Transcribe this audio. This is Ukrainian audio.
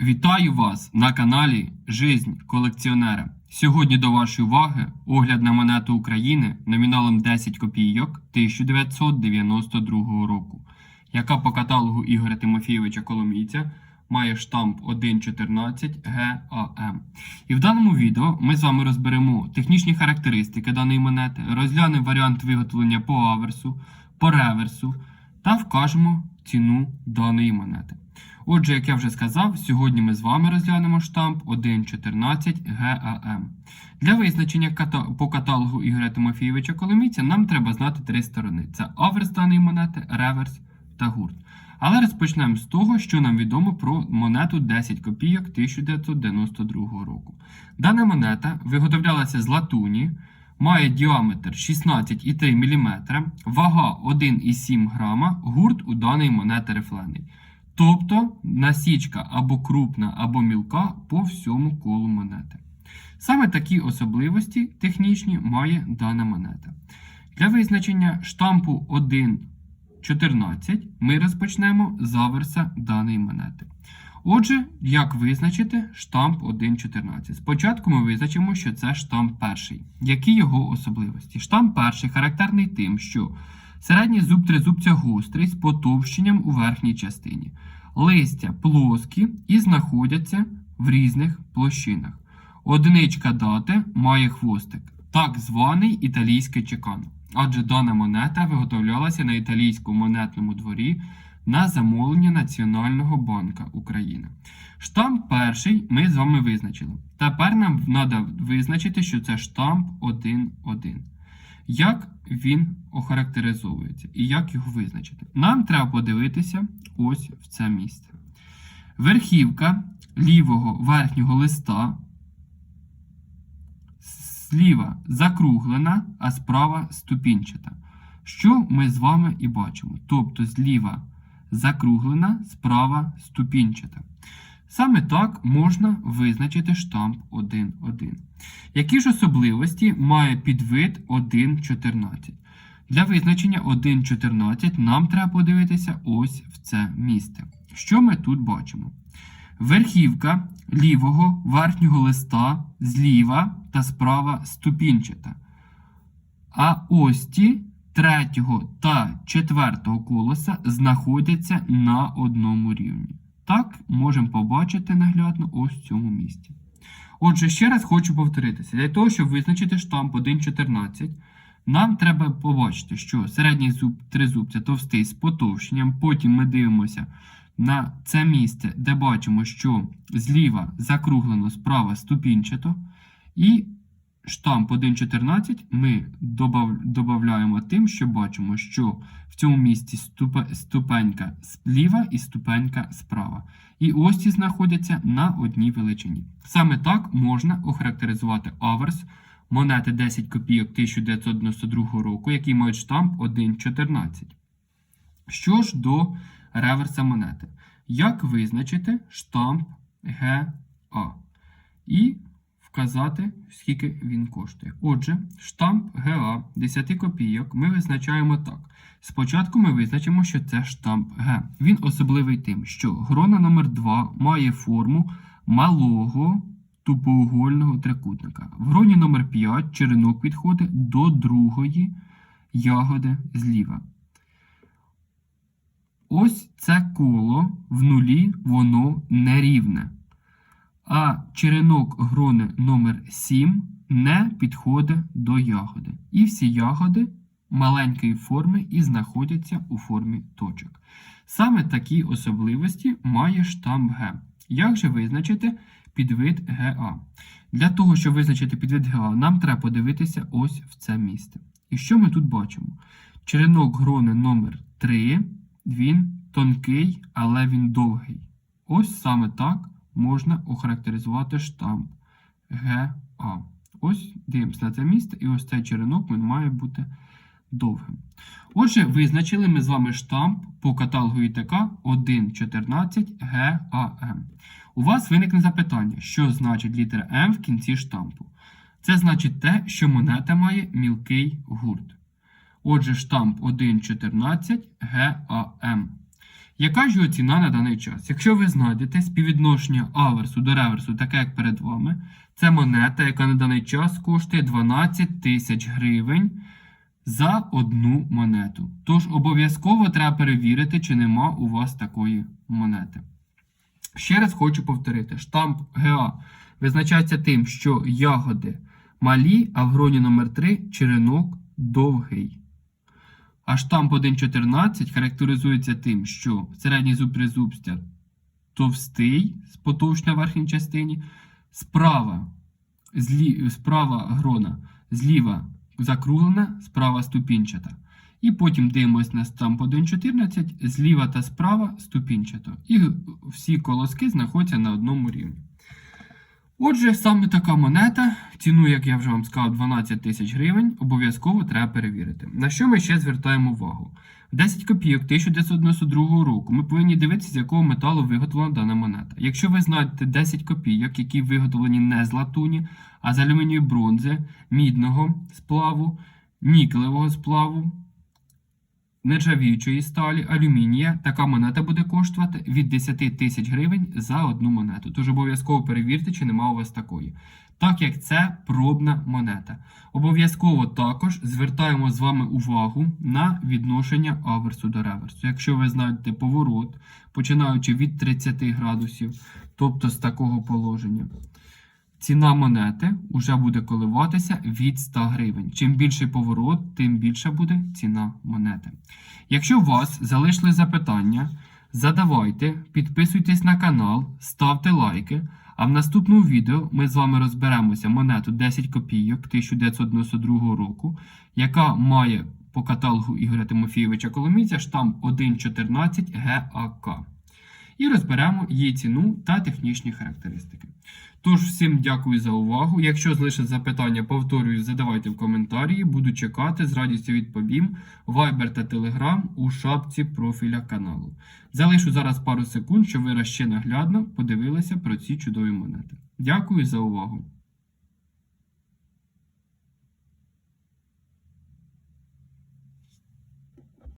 Вітаю вас на каналі Жизнь колекціонера. Сьогодні до вашої уваги огляд на монету України номіналом 10 копійок 1992 року, яка по каталогу Ігоря Тимофійовича Коломійця має штамп 1.14 ГАМ. І в даному відео ми з вами розберемо технічні характеристики даної монети, розглянемо варіант виготовлення по аверсу, по реверсу та вкажемо ціну даної монети. Отже, як я вже сказав, сьогодні ми з вами розглянемо штамп 1.14 ГАМ. Для визначення по каталогу Ігоря Тимофійовича Коломійця нам треба знати три сторони: це аверс даної монети, реверс та гурт. Але розпочнемо з того, що нам відомо про монету 10 копійок 1992 року. Дана монета виготовлялася з латуні, має діаметр 16,3 мм, вага 1,7 грама, гурт у даної монети рифлений. Тобто насічка або крупна, або мілка по всьому колу монети. Саме такі особливості технічні має дана монета. Для визначення штампу 1.14 ми розпочнемо з аверса даної монети. Отже, як визначити штамп 1.14? Спочатку ми визначимо, що це штамп перший. Які його особливості? Штамп перший характерний тим, що середній зуб тризубця гострий з потовщенням у верхній частині. Листя плоскі і знаходяться в різних площинах. Одиничка дати має хвостик, так званий італійський чекан. Адже дана монета виготовлялася на італійському монетному дворі на замовлення Національного банка України. Штамп перший ми з вами визначили. Тепер нам треба визначити, що це штамп 1.1. Як він охарактеризовується і як його визначити? Нам треба подивитися ось в це місце. Верхівка лівого верхнього листа зліва закруглена, а справа ступінчата. Що ми з вами і бачимо? Тобто зліва закруглена, справа ступінчата. Саме так можна визначити штамп 1.1. Які ж особливості має підвид 1.14? Для визначення 1.14 нам треба подивитися ось в це місце. Що ми тут бачимо? Верхівка лівого верхнього листа зліва та справа ступінчата. А ості третього та четвертого колеса знаходяться на одному рівні. Так можемо побачити наглядно ось в цьому місці. Отже, ще раз хочу повторитися: для того, щоб визначити штамп 1.14, нам треба побачити, що середній зуб тризубця товстий з потовщенням. Потім ми дивимося на це місце, де бачимо, що зліва закруглено, справа ступінчато. І штамп 1.14 ми додаємо тим, що бачимо, що в цьому місці ступе- ступенька зліва і ступенька справа. І ось ці знаходяться на одній величині. Саме так можна охарактеризувати аверс монети 10 копійок 1992 року, які мають штамп 1.14. Що ж до реверса монети? Як визначити штамп ГА? І вказати, скільки він коштує. Отже, штамп ГА 10 копійок ми визначаємо так. Спочатку ми визначимо, що це штамп Г. Він особливий тим, що грона номер 2 має форму малого тупоугольного трикутника. В гроні номер 5 черенок підходить до другої ягоди зліва. Ось це коло в нулі, воно нерівне. А черенок грони номер 7 не підходить до ягоди. І всі ягоди маленької форми і знаходяться у формі точок. Саме такі особливості має штамп Г. Як же визначити підвид ГА? Для того, щоб визначити підвид ГА, нам треба подивитися ось в це місце. І що ми тут бачимо? Черенок грони номер 3 він тонкий, але він довгий. Ось саме так можна охарактеризувати штамп ГА. Ось дивимося на це місце, і ось цей черенок він має бути довгим. Отже, визначили ми з вами штамп по каталогу ІТК 1.14 ГАМ. У вас виникне запитання, що значить літера М в кінці штампу. Це значить те, що монета має мілкий гурт. Отже, штамп 1.14 ГАМ. Яка ж його ціна на даний час? Якщо ви знайдете співвідношення аверсу до реверсу, таке як перед вами, це монета, яка на даний час коштує 12 тисяч гривень за одну монету. Тож обов'язково треба перевірити, чи нема у вас такої монети. Ще раз хочу повторити: штамп ГА визначається тим, що ягоди малі, а в гроні номер 3 черенок довгий. А штамп 1.14 характеризується тим, що середній зуб тризубця товстий з в верхній частині, справа, злі, справа грона, зліва закруглена, справа ступінчата. І потім дивимось на штамп 1.14, зліва та справа ступінчато. І всі колоски знаходяться на одному рівні. Отже, саме така монета, ціну, як я вже вам сказав, 12 тисяч гривень, обов'язково треба перевірити. На що ми ще звертаємо увагу? 10 копійок 1992 року ми повинні дивитися, з якого металу виготовлена дана монета. Якщо ви знаєте 10 копійок, які виготовлені не з латуні, а з алюмінію бронзи, мідного сплаву, нікелевого сплаву, нержавіючої сталі, алюмінія, така монета буде коштувати від 10 тисяч гривень за одну монету. Тож обов'язково перевірте, чи нема у вас такої. Так як це пробна монета. Обов'язково також звертаємо з вами увагу на відношення аверсу до реверсу. Якщо ви знаєте поворот, починаючи від 30 градусів, тобто з такого положення, ціна монети вже буде коливатися від 100 гривень. Чим більший поворот, тим більша буде ціна монети. Якщо у вас залишили запитання, задавайте, підписуйтесь на канал, ставте лайки. А в наступному відео ми з вами розберемося монету 10 копійок 1992 року, яка має по каталогу Ігоря Тимофійовича Коломійця штамп 1.14 ГАК. І розберемо її ціну та технічні характеристики. Тож, всім дякую за увагу. Якщо залишить запитання, повторюю, задавайте в коментарі. Буду чекати, з радістю відповім. Viber та Telegram у шапці профіля каналу. Залишу зараз пару секунд, щоб ви ще наглядно подивилися про ці чудові монети. Дякую за увагу!